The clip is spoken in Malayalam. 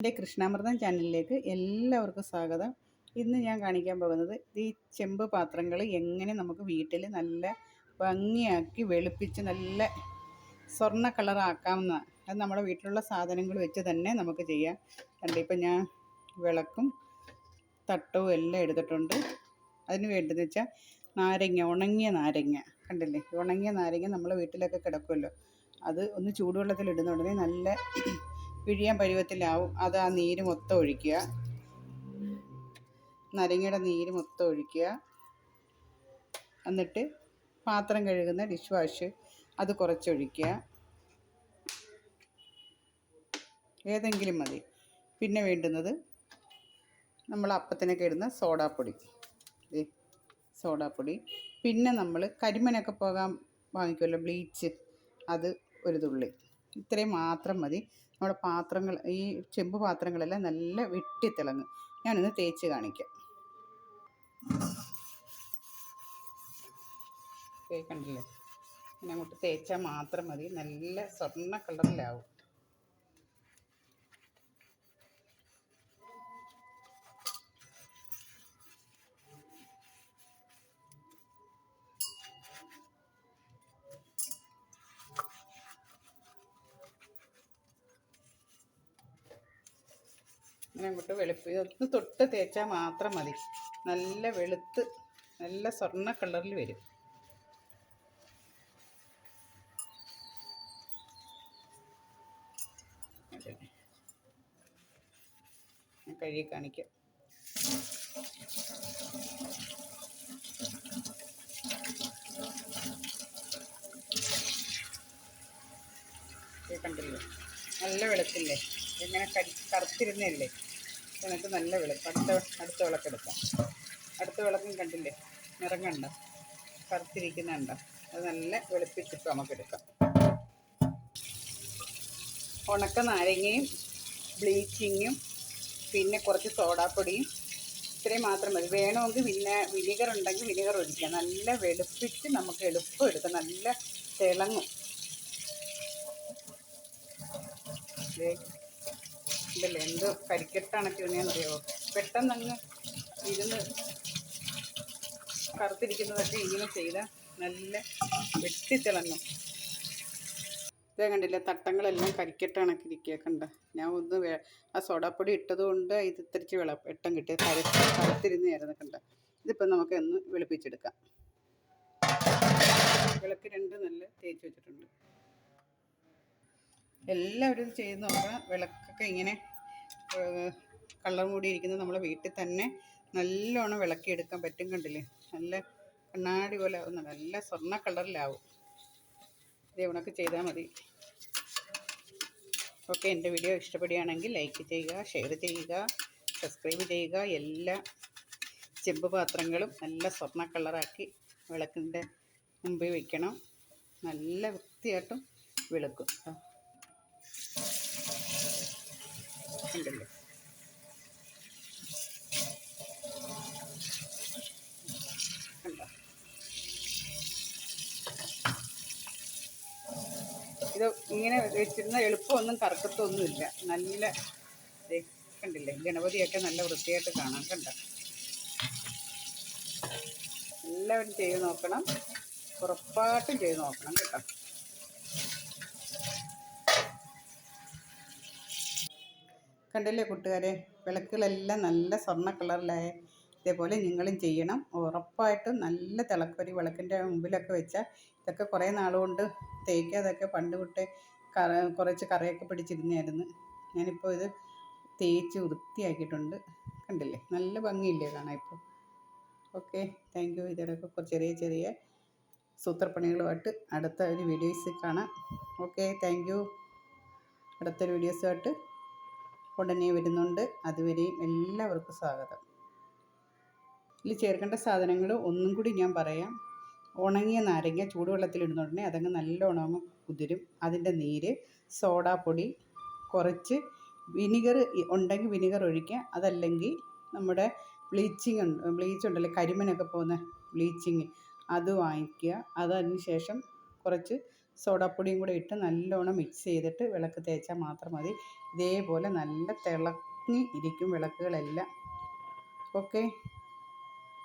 എന്റെ കൃഷ്ണാമൃതം ചാനലിലേക്ക് എല്ലാവർക്കും സ്വാഗതം. ഇന്ന് ഞാൻ കാണിക്കാൻ പോകുന്നത് ഈ ചെമ്പ് പാത്രങ്ങൾ എങ്ങനെ നമുക്ക് വീട്ടിൽ നല്ല ഭംഗിയാക്കി വെളുപ്പിച്ച് നല്ല സ്വർണ കളറാക്കാവുന്ന അത് നമ്മുടെ വീട്ടിലുള്ള സാധനങ്ങൾ വെച്ച് തന്നെ നമുക്ക് ചെയ്യാം. കണ്ടേ ഇപ്പം ഞാൻ വിളക്കും തട്ടവും എല്ലാം എടുത്തിട്ടുണ്ട്. അതിന് വേണ്ടതെന്ന് വെച്ചാൽ നാരങ്ങ ഉണങ്ങിയ നാരങ്ങ. കണ്ടില്ലേ? ഉണങ്ങിയ നാരങ്ങ നമ്മളെ വീട്ടിലൊക്കെ കിടക്കുമല്ലോ. അത് ഒന്ന് ചൂടുവെള്ളത്തിൽ ഇടുന്ന ഉടനെ നല്ല പിഴിയാൻ പരുവത്തിലാവും. അത് ആ നീര് മൊത്തം ഒഴിക്കുക. നരങ്ങയുടെ നീര് മൊത്തം ഒഴിക്കുക. എന്നിട്ട് പാത്രം കഴുകുന്ന ഡിഷ് വാഷ് അത് കുറച്ചൊഴിക്കുക. ഏതെങ്കിലും മതി. പിന്നെ വേണ്ടുന്നത് നമ്മൾ അപ്പത്തിനൊക്കെ ഇടുന്ന സോഡാപ്പൊടി. സോഡാപ്പൊടി. പിന്നെ നമ്മൾ കരിമനൊക്കെ പോകാൻ വാങ്ങിക്കുമല്ലോ ബ്ലീച്ച്. അത് ഒരു തുള്ളി. ഇത്രയും മാത്രം മതി. നമ്മുടെ പാത്രങ്ങൾ ഈ ചെമ്പ് പാത്രങ്ങളെല്ലാം നല്ല വെട്ടിത്തിളങ്ങും. ഞാനൊന്ന് തേച്ച് കാണിക്കാം. കണ്ടില്ലേ? ഞാൻ അങ്ങോട്ട് തേച്ചാൽ മാത്രം മതി. നല്ല സ്വർണ കളറിലാവും. ഇങ്ങനെ അങ്ങോട്ട് വെളുപ്പ്. ഒന്ന് തൊട്ട് തേച്ചാൽ മാത്രം മതി. നല്ല വെളുത്ത് നല്ല സ്വർണ കളറിൽ വരും. കഴുകി കാണിക്കാം. കണ്ടില്ലേ? നല്ല വെളുത്തില്ലേ ഇങ്ങനെ കരി കറുത്തിരുന്നല്ലേ എന്നിട്ട് നല്ല വെളുപ്പ്. അടുത്ത അടുത്ത വിളക്കെടുക്കാം അടുത്ത വിളക്കും കണ്ടില്ലേ? നിറം കണ്ട കറുത്തിരിക്കുന്ന കണ്ട അത് നല്ല വെളുപ്പിച്ചിട്ട് നമുക്ക് എടുക്കാം. ഉണക്ക നാരങ്ങയും ബ്ലീച്ചിങ്ങും പിന്നെ കുറച്ച് സോഡാപ്പൊടിയും. ഇത്രയും മാത്രം മതി. വേണമെങ്കിൽ പിന്നെ വിനീഗർ ഉണ്ടെങ്കിൽ വിനീഗർ ഒഴിക്കാം. നല്ല വെളുപ്പിച്ച് നമുക്ക് എളുപ്പം എടുക്കാം. നല്ല തിളങ്ങും. ദേ, എന്തോ കരിക്കെട്ടാണൊക്കെ ഇരുന്നറിയോ പെട്ടെന്ന് അങ്ങ് ഇരുന്ന് കറുത്തിരിക്കുന്നതൊക്കെ ഇങ്ങനെ ചെയ്താൽ നല്ല വെട്ടിത്തിളങ്ങും. ഇതേ കണ്ടില്ലേ? തട്ടങ്ങളെല്ലാം കരിക്കെട്ടാണൊക്കെ ഇരിക്കുക കണ്ട? ഞാൻ ഒന്ന് ആ സോഡാപ്പൊടി ഇട്ടത് കൊണ്ട് ഇത് ഇത്തിരിച്ച് വിള വെട്ടം കിട്ടിയ കര കറുത്തിരുന്നായിരുന്നു കണ്ട? ഇതിപ്പോൾ നമുക്ക് ഒന്ന് വെളുപ്പിച്ചെടുക്കാം. വിളക്ക് രണ്ട് നല്ല തേച്ച് വെച്ചിട്ടുണ്ട്. എല്ലാവരും ഇത് ചെയ്ത് നോക്കുക വിളക്കൊക്കെ ഇങ്ങനെ കളർ മൂടിയിരിക്കുന്നത് നമ്മളെ വീട്ടിൽ തന്നെ നല്ലോണം വിളക്കിയെടുക്കാൻ പറ്റും കണ്ടില്ലേ? നല്ല കണ്ണാടി പോലെ ആവുന്ന നല്ല സ്വർണ കളറിലാവും. ഇത് ഉണക്ക് ചെയ്താൽ മതി. ഓക്കെ എന്റെ വീഡിയോ ഇഷ്ടപ്പെടുകയാണെങ്കിൽ ലൈക്ക് ചെയ്യുക ഷെയർ ചെയ്യുക സബ്സ്ക്രൈബ് ചെയ്യുക. എല്ലാ ചെമ്പ് പാത്രങ്ങളും നല്ല സ്വർണ കളറാക്കി വിളക്കിന്റെ മുമ്പിൽ വയ്ക്കണം നല്ല വൃത്തിയായിട്ടും വിളക്കും ആ. ഉണ്ടല്ലോ. ഇത് ഇങ്ങനെ വെച്ചിരുന്ന എളുപ്പമൊന്നും കറക്കത്തൊന്നുമില്ല. നല്ല കണ്ടില്ലേ ഗണപതിയൊക്കെ നല്ല വൃത്തിയായിട്ട് കാണാം കണ്ട? എല്ലാവരും ചെയ്ത് നോക്കണം. ഉറപ്പായിട്ടും ചെയ്ത് നോക്കണം കേട്ടോ. കണ്ടില്ലേ കൂട്ടുകാരെ? വിളക്കുകളെല്ലാം നല്ല സ്വർണ കളറിലായ ഇതേപോലെ നിങ്ങളും ചെയ്യണം. ഉറപ്പായിട്ടും നല്ല തിളക്കൊരു വിളക്കിന്റെ മുമ്പിലൊക്കെ വെച്ചാൽ ഇതൊക്കെ കുറേ നാളുകൊണ്ട് തേക്കാതൊക്കെ പണ്ട് തൊട്ടേ കറ കുറച്ച് കറയൊക്കെ പിടിച്ചിരുന്നായിരുന്നു ഞാനിപ്പോൾ ഇത് തേച്ച് വൃത്തിയാക്കിയിട്ടുണ്ട്. കണ്ടില്ലേ? നല്ല ഭംഗിയില്ലേ കാണാൻ ഇപ്പോൾ. ഓക്കെ താങ്ക് യു ഇതിലൊക്കെ കുറച്ച് ചെറിയ ചെറിയ സൂത്രപ്പണികളുമായിട്ട് അടുത്ത ഒരു വീഡിയോസ് കാണാം. ഓക്കെ താങ്ക് യു അടുത്തൊരു വീഡിയോസുമായിട്ട് ഉടനെ വരുന്നുണ്ട്. അതുവരെയും എല്ലാവർക്കും സ്വാഗതം. ഇതിൽ ചേർക്കേണ്ട സാധനങ്ങൾ ഒന്നും കൂടി ഞാൻ പറയാം. ഉണങ്ങിയ നാരങ്ങ ചൂടുവെള്ളത്തിലിടുന്ന ഉടനെ അതങ്ങ് നല്ല ഉണങ്ങ് കുതിരും. അതിന്റെ നീര് സോഡാപ്പൊടി കുറച്ച് വിനിഗർ ഉണ്ടെങ്കിൽ വിനിഗർ ഒഴിക്കുക. അതല്ലെങ്കിൽ നമ്മുടെ ബ്ലീച്ചിങ് ഉണ്ട് ബ്ലീച്ച് ഉണ്ടല്ലോ കരിമനൊക്കെ പോകുന്ന ബ്ലീച്ചിങ് അത് വാങ്ങിക്കുക. അതതിന് ശേഷം കുറച്ച് സോഡാപ്പൊടിയും കൂടെ ഇട്ട് നല്ലോണം മിക്സ് ചെയ്തിട്ട് വിളക്ക് തേച്ചാൽ മാത്രം മതി. ഇതേപോലെ നല്ല തിളങ്ങി ഇരിക്കും വിളക്കുകളെല്ലാം. ഓക്കെ